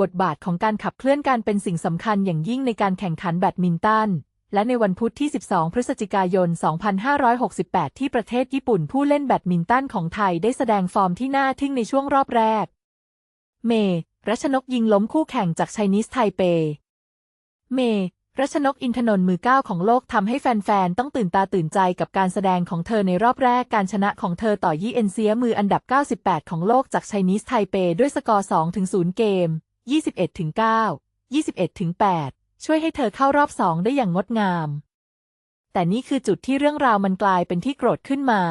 บทบาทของการขับเคลื่อนการเป็นสิ่งสำคัญอย่างยิ่งในการแข่งขันแบดมินตัน และในวันพุธที่ 12 พฤศจิกายน 2568 ที่ประเทศญี่ปุ่นผู้เล่นแบดมินตันของไทยได้แสดงฟอร์มที่น่าทึ่งในช่วงรอบแรก เมย์รัชนกยิงล้มคู่แข่งจากไชนีสไทเป เมย์รัชนกอินทนนท์มือเก้าของโลกทำให้แฟนๆ ต้องตื่นตาตื่นใจกับการแสดงของเธอในรอบแรกการชนะของเธอต่อยี่เอ็นเซียมืออันดับ 98 ของโลกจากไชนีสไทเปด้วยสกอร์ 2-0 เกม 21-9 21-8ช่วยให้เธอเข้ารอบ2ได้อย่างงดงาม แต่นี่คือจุดที่เรื่องราวมันกลายเป็นที่โกรธขึ้นมา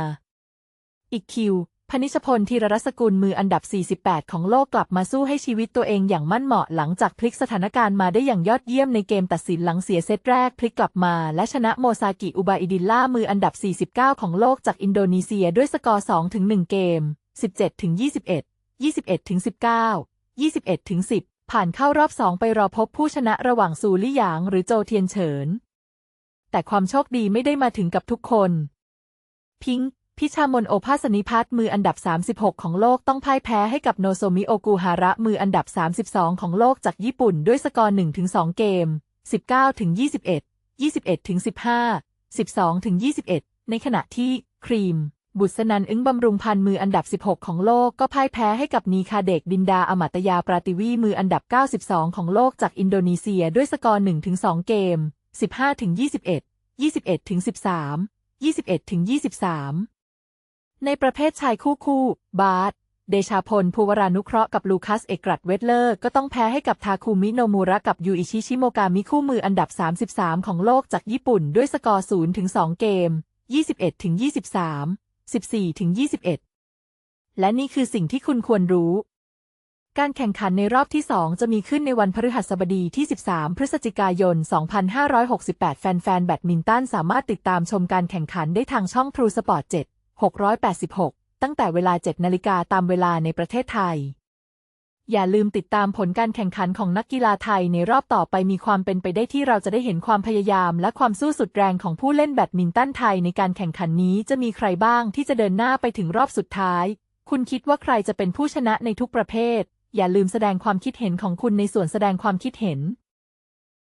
อีกคิว พนิชพลธีรรัศกุลมืออันดับ 48 ของโลกกลับมาสู้ให้ชีวิตตัวเองอย่างมั่นเหมาะหลังจากพลิกสถานการณ์มาได้อย่างยอดเยี่ยมในเกมตัดสินหลังเสียเซตแรกพลิกกลับมา และชนะโมซากิอุบาอิดิล่ามืออันดับ 49 ของโลกจากอินโดนีเซียด้วยสกอร์2-1เกม 17-21 21-19 21-10 ผ่านเข้ารอบ2ไปรอพบผู้ชนะระหว่างซูลี่หยางหรือโจเทียนเฉิน แต่ความโชคดีไม่ได้มาถึงกับทุกคน พิงค์พิชามนโอภาสนิพัฒน์มืออันดับ 36 ของโลกต้องพ่ายแพ้ให้กับโนโซมิโอกุฮาระมืออันดับ 32 ของโลกจากญี่ปุ่นด้วยสกอร์1-2เกม 19-21 21-15 12-21 ในขณะที่ครีม บุษนันอึ้งบำรุงพันธ์มืออันดับ 16 ของโลกก็พ่ายแพ้ให้กับนีคาเดกดินดาอมัตยาปราติวีมืออันดับ 92 ของโลกจากอินโดนีเซียด้วยสกอร์ 1-2 เกม 15-21 21-13 21-23 ในประเภทชายคู่คู่ บาสเดชาพลภูวรานุเคราะห์กับลูคัสเอกรัตเวทเลอร์ก็ต้องแพ้ให้กับทาคุมิโนมูระกับยูอิชิชิโมกามิคู่มืออันดับ 33 ของโลกจากญี่ปุ่นด้วยสกอร์ 0-2 เกม 21-23 14-21 และนี่คือสิ่งที่คุณควรรู้ การแข่งขันในรอบที่ 2 จะมีขึ้นในวันพฤหัสบดีที่ 13 พฤศจิกายน 2568 แฟนๆ แบดมินตันสามารถติดตามชมการแข่งขันได้ทางช่อง True Sport 7 686 ตั้งแต่เวลา 7 นาฬิกาตามเวลาในประเทศไทย อย่าลืมติดตามผลการแข่งขันของนักกีฬาไทยในรอบต่อไปมีความเป็นไปได้ที่เราจะได้เห็นความพยายามและความสู้สุดแรงของผู้เล่นแบดมินตันไทยในการแข่งขันนี้จะมีใครบ้างที่จะเดินหน้าไปถึงรอบสุดท้าย คุณคิดว่าใครจะเป็นผู้ชนะในทุกประเภท อย่าลืมแสดงความคิดเห็นของคุณในส่วนแสดงความคิดเห็น